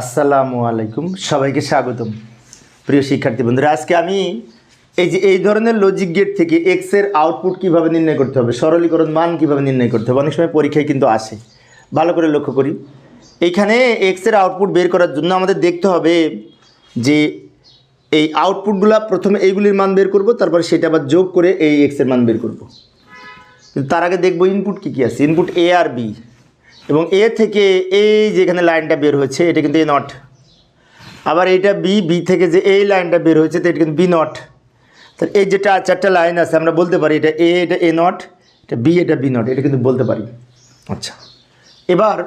আসসালামু আলাইকুম। সবাইকে স্বাগতম। প্রিয় শিক্ষার্থী বন্ধুরা, আজকে আমি এই যে এই ধরনের লজিক গেট থেকে এক্সের আউটপুট কীভাবে নির্ণয় করতে হবে, সরলীকরণ মান কীভাবে নির্ণয় করতে হবে, অনেক সময় পরীক্ষায় কিন্তু আসে। ভালো করে লক্ষ্য করি। এইখানে এক্সের আউটপুট বের করার জন্য আমাদের দেখতে হবে যে এই আউটপুটগুলো প্রথমে এইগুলির মান বের করব, তারপরে সেটা আবার যোগ করে এই এক্সের মান বের করব। কিন্তু তার আগে দেখব ইনপুট কী কী আছে। ইনপুট এ আর বি এবং এ থেকে এই যেখানে লাইনটা বের হয়েছে এটা কিন্তু এ নট। আবার এইটা বি বি থেকে যে এই লাইনটা বের হয়েছে তো এটা কিন্তু বি নট। তাহলে এই যেটা চারটা লাইন আছে, আমরা বলতে পারি এটা এ এটা এ নট, এটা বি এটা বি নট, এটা কিন্তু বলতে পারি। আচ্ছা। এবার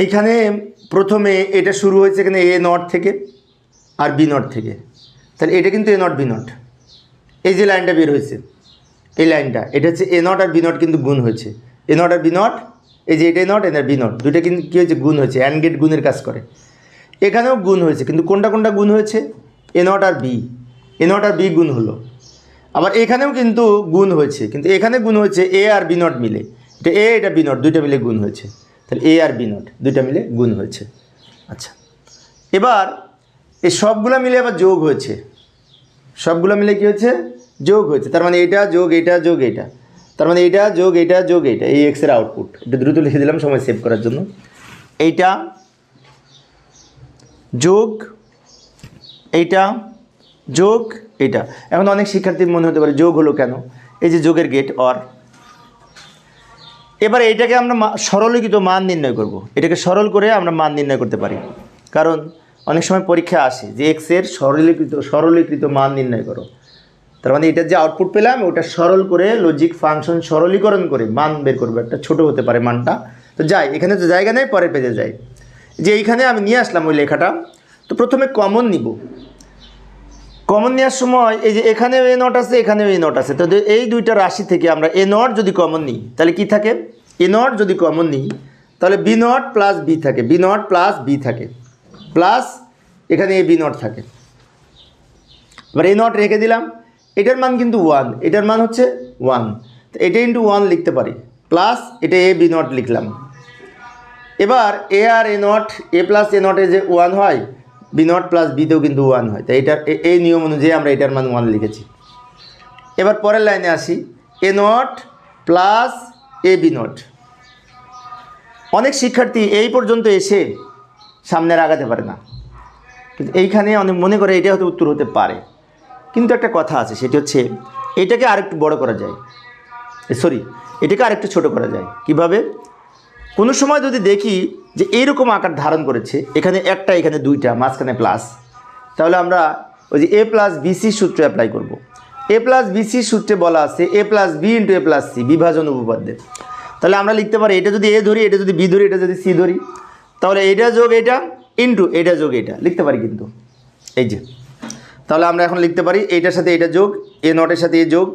এইখানে প্রথমে এটা শুরু হয়েছে এখানে এ নট থেকে, আর বি নট থেকে। তাহলে এটা কিন্তু এ নট, বি নট। এই যে লাইনটা বের হয়েছে। এই লাইনটা। এটা হচ্ছে এ নট আর বি নট কিন্তু গুণ হয়েছে। এ নট আর বি নট এই যে এটা নট এন আর বি নট দুইটা কিন্তু কী হয়েছে? গুণ হয়েছে। অ্যান্ড গেট গুণের কাজ করে। এখানেও গুণ হয়েছে, কিন্তু কোনটা কোনটা গুণ হয়েছে? এ নট আর বি এ নট আর বি গুণ হলো। আবার এখানেও কিন্তু গুণ হয়েছে, কিন্তু এখানে গুণ হয়েছে এ আর বি নট মিলে। এটা এ এটা বি নট দুইটা মিলে গুণ হয়েছে। তাহলে এ আর বি নট দুইটা মিলে গুণ হয়েছে। আচ্ছা। এবার, এই সবগুলো মিলে আবার যোগ হয়েছে। সবগুলো মিলে কি হচ্ছে? যোগ হয়েছে তার মানে এটা যোগ এটা যোগ, এটা। তার মানে এটা যোগ এটা যোগ, এটা। এই এক্সের আউটপুট এটা দ্রুত লিখে দিলাম, সময় সেভ করার জন্য। এইটা যোগ এইটা যোগ এটা এখন অনেক শিক্ষার্থীর মনে হতে পারে, যোগ হলো কেন? এই যে যোগের গেট অর এবার এইটাকে আমরা সরলীকৃত মান নির্ণয় করব। এটাকে সরল করে আমরা মান নির্ণয় করতে পারি। কারণ অনেক সময় পরীক্ষা আসে যে এক্সের সরলীকৃত সরলীকৃত মান নির্ণয় করো। তার মানে এটার যে আউটপুট পেলাম, ওটা সরল করে লজিক ফাংশন সরলীকরণ করে মান বের করব। একটা ছোট হতে পারে মানটা। তো যাই, এখানে তো জায়গা নেই, পরে পেজে যাই। যে এইখানে আমি নিয়ে আসলাম ওই লেখাটা। তো প্রথমে কমন নিব। কমন নেওয়ার সময় এই যে এখানেও এ নট আছে, এখানেও এ নট আছে। তো এই দুইটা রাশি থেকে আমরা এ নট যদি কমন নিই, তাহলে কি থাকে? এ নট যদি কমন নিই, তাহলে বি নট প্লাস বি থাকে। বি নট প্লাস বি থাকে। প্লাস এখানে এ বি নট থাকে। এবার এ নট রেখে দিলাম। এটার মান কিন্তু ওয়ান এটার মান হচ্ছে ওয়ান তো এটা ইন্টু ওয়ান লিখতে পারি। প্লাস এটা এ বি নট লিখলাম। এবার এ আর এ নট এ প্লাস এ নটে যে ওয়ান হয় বি নট প্লাস বিতেও কিন্তু ওয়ান হয়। তাই এটার এই নিয়ম অনুযায়ী আমরা এটার মান ওয়ান লিখেছি। এবার পরের লাইনে আসি। A not plus A B not অনেক শিক্ষার্থী এই পর্যন্ত এসে সামনে আর আগাতে পারে না। কিন্তু এইখানে অনেক মনে করে এটা হয়তো উত্তর হতে পারে। কিন্তু একটা কথা আছে, সেটি হচ্ছে এটাকে আরেকটু বড় করা যায়। সরি এটাকে আরেকটু ছোট করা যায়। কীভাবে? কোনো সময় যদি দেখি যে এইরকম আকার ধারণ করেছে, এখানে একটা, এখানে দুইটা, মাঝখানে প্লাস তাহলে আমরা ওই যে এ প্লাস বিসি সূত্র অ্যাপ্লাই করব। এ প্লাস বিসি সূত্রে বলা আছে A plus B into A plus C বিভাজন উপপাদ্যে তাহলে আমরা লিখতে পারি, এটা যদি এ ধরি, এটা যদি বি ধরি, এটা যদি সি ধরি, তাহলে এটা যোগ এটা ইন্টু এটা যোগ এটা, লিখতে পারি কিন্তু। এই যে। তাহলে আমরা এখন লিখতে পারি এইটার সাথে এটা যোগ, এ নটের সাথে এ যোগ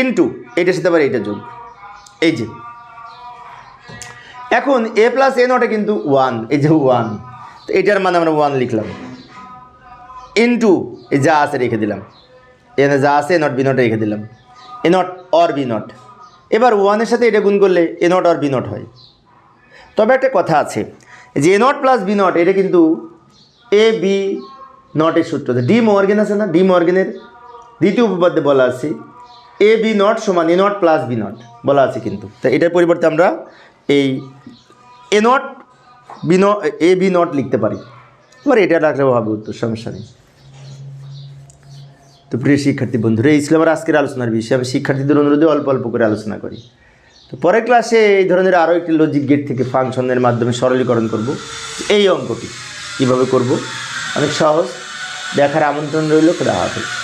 ইন্টু এটার সাথে আবার এটা যোগ। এই যে। এখন এ প্লাস এ নটে কিন্তু ওয়ান এই যে ওয়ান তো এটার মানে আমরা ওয়ান লিখলাম। ইন্টু এই যা আছে রেখে দিলাম। এখানে যা আছে এ নট বি নটে রেখে দিলাম। A not or B not এবার ওয়ানের সাথে এটা গুণ করলে A not or B not হয়। তবে একটা কথা আছে। যে A not plus B not এটা কিন্তু এ বি নটের সূত্র। ডি মর্গেন আছে না? ডি মর্গেনের দ্বিতীয় উপপাদ্যে বলা আছে এ বি নট সমান A not plus B not বলা আছে কিন্তু। তা এটার পরিবর্তে আমরা এই এ নট বি ন এ বি নট লিখতে পারি। এবার এটা রাখলেও হবে উত্তর, সমস্যা নেই। তো প্রিয় শিক্ষার্থী বন্ধুরা, এই ছিল আমার আজকের আলোচনার বিষয়। আমি শিক্ষার্থীদের অনুরোধে অল্প অল্প করে আলোচনা করি। তো পরের ক্লাসে এই ধরনের আরও একটি লজিক গেট থেকে ফাংশনের মাধ্যমে সরলীকরণ করব। এই অঙ্কটি কীভাবে করব? অনেক সহজ। দেখার আমন্ত্রণ রইল, খোদা হাফেজ।